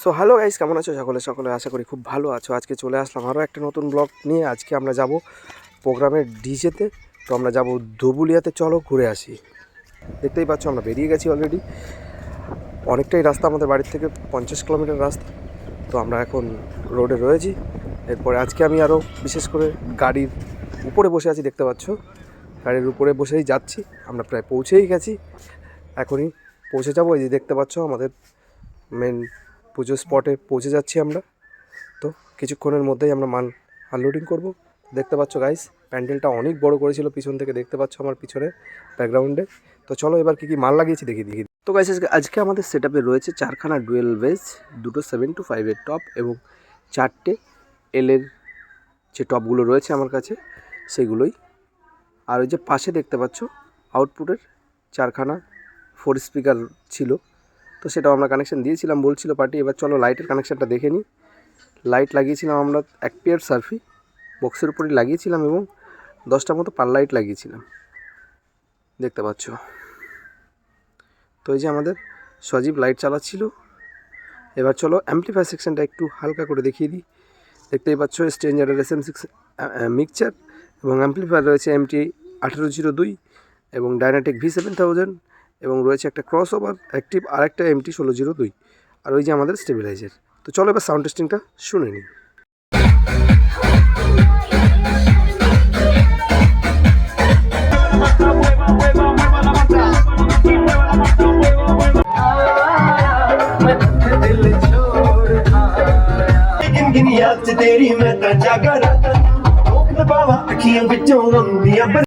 So hello guys কেমন আছো সকলে? সকলে আশা করি খুব ভালো আছো। আজকে চলে আসলাম আরও একটা নতুন ব্লগ নিয়ে। আজকে আমরা যাব প্রোগ্রামের ডিজেতে। তো আমরা যাব ধুবুলিয়াতে। চলো ঘুরে আসি। দেখতেই পাচ্ছ, আমরা বেরিয়ে গেছি অলরেডি অনেকটাই রাস্তা আমাদের বাড়ির থেকে পঞ্চাশ কিলোমিটার রাস্তা। তো আমরা এখন রোডে রয়েছি। এরপরে আজকে আমি আরও বিশেষ করে গাড়ির উপরে বসে আছি, দেখতে পাচ্ছ। গাড়ির উপরে বসেই যাচ্ছি। আমরা প্রায় পৌঁছেই গেছি। এখনই পৌঁছে যাব। এই যে দেখতে পাচ্ছ, আমাদের মেন পুজো স্পটে পৌঁছে যাচ্ছি আমরা। তো কিছুক্ষণের মধ্যেই আমরা মাল আনলোডিং করব। দেখতে পাচ্ছ গাইস প্যান্ডেলটা অনেক বড় করেছিল পিছন থেকে, দেখতে পাচ্ছ আমার পিছনে ব্যাকগ্রাউন্ডে তো চলো এবার কি কি মাল লাগিয়েছি দেখি দেখি। তো গাইস আজকে আমাদের সেট রয়েছে চারখানা ডুয়েল ভেজ দুটো সেভেন টু ফাইভের টপ এবং চারটে এলের যে টপগুলো রয়েছে আমার কাছে, সেগুলোই। আর ওই যে পাশে দেখতে পাচ্ছ আউটপুটের চারখানা ফোর স্পিকার ছিল। তো সেটাও আমরা কানেকশান দিয়েছিলাম, বলছিল পার্টি, এবার চলো লাইটের কানেকশানটা দেখে নিই। লাইট লাগিয়েছিলাম আমরা, এক পেয়ার সার্ফি বক্সের উপরেই লাগিয়েছিলাম এবং দশটার মতো পার লাইট লাগিয়েছিলাম। দেখতে পাচ্ছ? তো এই যে আমাদের সজীব লাইট চালাচ্ছিল। এবার চলো অ্যাম্পলিফায়ার সেকশনটা একটু হালকা করে দেখিয়ে দিই। দেখতেই পাচ্ছ স্ট্রেঞ্জারের এস এম সিক্স মিক্সচার এবং অ্যাম্পলিফায়ার রয়েছে এমটি আঠেরো জিরো দুই এবং ডায়নাটিক ভি সেভেন থাউজেন্ড এবং রয়েছে একটা ক্রস ওভার অ্যাক্টিভ আর একটা এমটি ষোলো জিরো দুই। আর ওই যে আমাদের স্টেবিলাইজার তো চলো এবার সাউন্ড টেস্টিংটা শুনে নিই। तेरी मैं तो जागा रात पावा अखियां बिचों लंबियां